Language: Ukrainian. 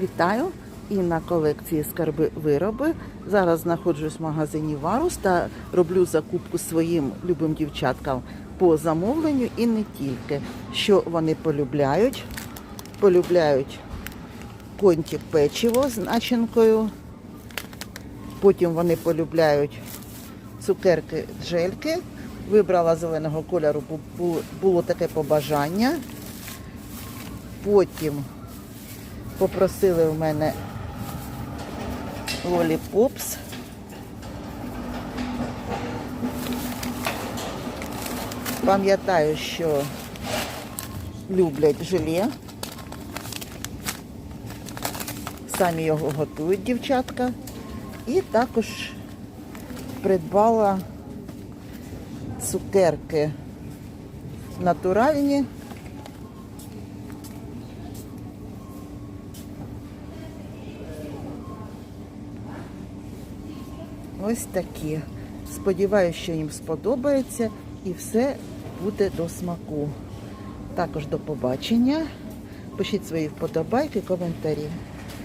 Вітаю! І на колекції скарби вироби. Зараз знаходжусь в магазині Варус та роблю закупку своїм любим дівчаткам по замовленню і не тільки. Що вони полюбляють? Полюбляють контик печиво з начинкою. Потім вони полюбляють цукерки джельки. Вибрала зеленого кольору, бо було таке побажання. Потім попросили в мене лоліпопс. Пам'ятаю, що люблять желе. Самі його готують дівчатка. І також придбала цукерки натуральні. Ось такі. Сподіваюся, що їм сподобається і все буде до смаку. Також до побачення. Пишіть свої вподобайки, коментарі.